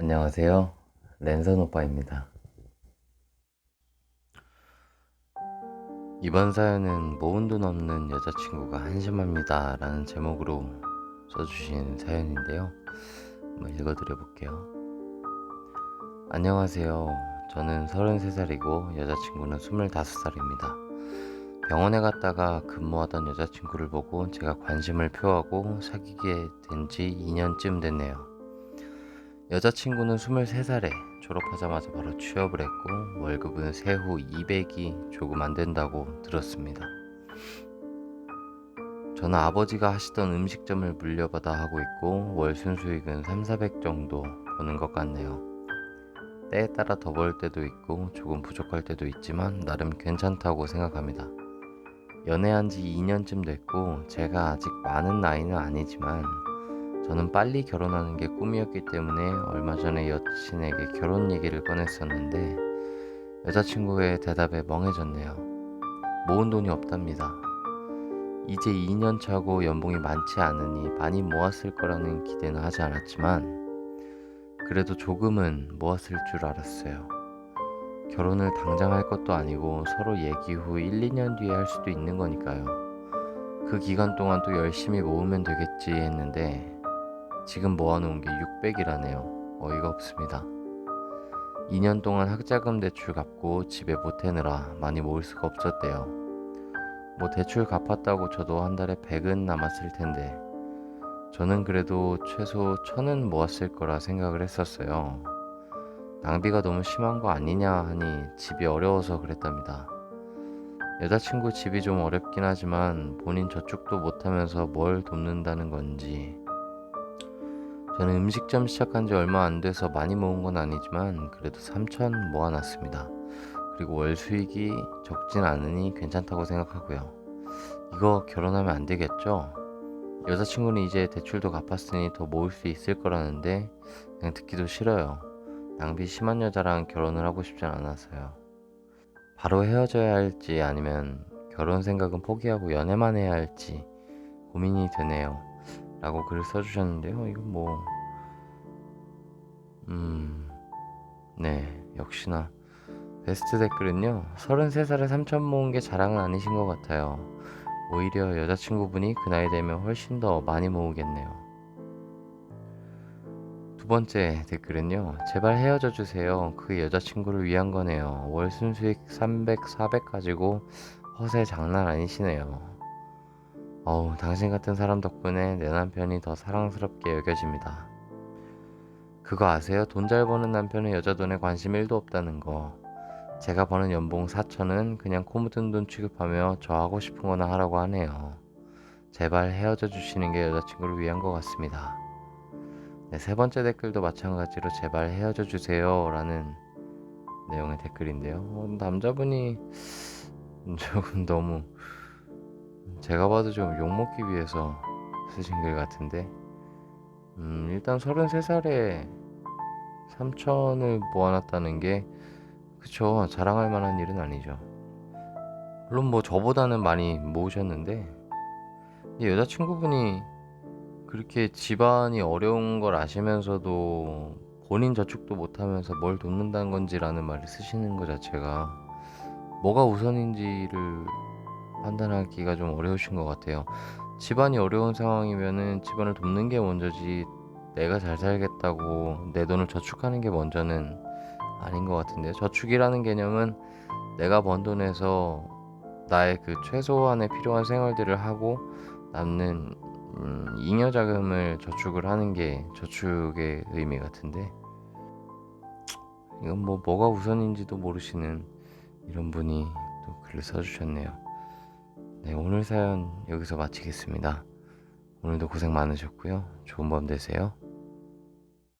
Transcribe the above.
안녕하세요. 랜선 오빠입니다. 이번 사연은 모은 돈 없는 여자친구가 한심합니다. 라는 제목으로 써주신 사연인데요. 한번 읽어드려 볼게요. 안녕하세요. 저는 33살이고 여자친구는 25살입니다. 병원에 갔다가 근무하던 여자친구를 보고 제가 관심을 표하고 사귀게 된 지 2년쯤 됐네요. 여자친구는 23살에 졸업하자마자 바로 취업을 했고 월급은 세후 200이 조금 안 된다고 들었습니다. 저는 아버지가 하시던 음식점을 물려받아 하고 있고 월 순수익은 3, 400 정도 버는 것 같네요. 때에 따라 더 벌 때도 있고 조금 부족할 때도 있지만 나름 괜찮다고 생각합니다. 연애한 지 2년쯤 됐고 제가 아직 많은 나이는 아니지만 저는 빨리 결혼하는 게 꿈이었기 때문에 얼마 전에 여친에게 결혼 얘기를 꺼냈었는데 여자친구의 대답에 멍해졌네요. 모은 돈이 없답니다. 이제 2년 차고 연봉이 많지 않으니 많이 모았을 거라는 기대는 하지 않았지만 그래도 조금은 모았을 줄 알았어요. 결혼을 당장 할 것도 아니고 서로 얘기 후 1, 2년 뒤에 할 수도 있는 거니까요. 그 기간 동안 또 열심히 모으면 되겠지 했는데 지금 모아놓은 게 600이라네요. 어이가 없습니다. 2년 동안 학자금 대출 갚고 집에 보태느라 많이 모을 수가 없었대요. 뭐 대출 갚았다고 저도 한 달에 100은 남았을 텐데 저는 그래도 최소 1000은 모았을 거라 생각을 했었어요. 낭비가 너무 심한 거 아니냐 하니 집이 어려워서 그랬답니다. 여자친구 집이 좀 어렵긴 하지만 본인 저축도 못하면서 뭘 돕는다는 건지 저는 음식점 시작한 지 얼마 안 돼서 많이 모은 건 아니지만 그래도 3천 모아놨습니다. 그리고 월 수익이 적진 않으니 괜찮다고 생각하고요. 이거 결혼하면 안 되겠죠? 여자친구는 이제 대출도 갚았으니 더 모을 수 있을 거라는데 그냥 듣기도 싫어요. 낭비 심한 여자랑 결혼을 하고 싶진 않아서요. 바로 헤어져야 할지 아니면 결혼 생각은 포기하고 연애만 해야 할지 고민이 되네요. 라고 글을 써주셨는데요. 이거 뭐, 음, 네, 역시나. 베스트 댓글은요, 33살에 3천 모은 게 자랑은 아니신 것 같아요. 오히려 여자친구분이 그 나이 되면 훨씬 더 많이 모으겠네요. 두 번째 댓글은요, 제발 헤어져 주세요. 그 여자친구를 위한 거네요. 월 순 수익 300, 400 가지고 허세 장난 아니시네요. 어우, 당신 같은 사람 덕분에 내 남편이 더 사랑스럽게 여겨집니다. 그거 아세요? 돈 잘 버는 남편은 여자 돈에 관심 1도 없다는 거. 제가 버는 연봉 4천은 그냥 코 묻은 돈 취급하며 저 하고 싶은 거나 하라고 하네요. 제발 헤어져 주시는 게 여자친구를 위한 것 같습니다. 네, 세 번째 댓글도 마찬가지로 제발 헤어져 주세요 라는 내용의 댓글인데요. 어, 남자분이 조금 너무 제가 봐도 좀 욕먹기 위해서 쓰신 글 같은데 음, 일단 33살에 3천을 모아놨다는 게 그쵸 자랑할 만한 일은 아니죠 물론 뭐 저보다는 많이 모으셨는데 이 여자친구분이 그렇게 집안이 어려운 걸 아시면서도 본인 저축도 못하면서 뭘 돕는다는 건지라는 말을 쓰시는 것 자체가 뭐가 우선인지를 판단하기가 좀 어려우신 것 같아요. 집안이 어려운 상황이면은 집안을 돕는 게 먼저지 내가 잘 살겠다고 내 돈을 저축하는 게 먼저는 아닌 것 같은데요. 저축이라는 개념은 내가 번 돈에서 나의 그 최소한의 필요한 생활들을 하고 남는 음, 잉여 자금을 저축을 하는 게 저축의 의미 같은데 이건 뭐 뭐가 우선인지도 모르시는 이런 분이 또 글을 써주셨네요. 네, 오늘 사연 여기서 마치겠습니다. 오늘도 고생 많으셨고요. 좋은 밤 되세요.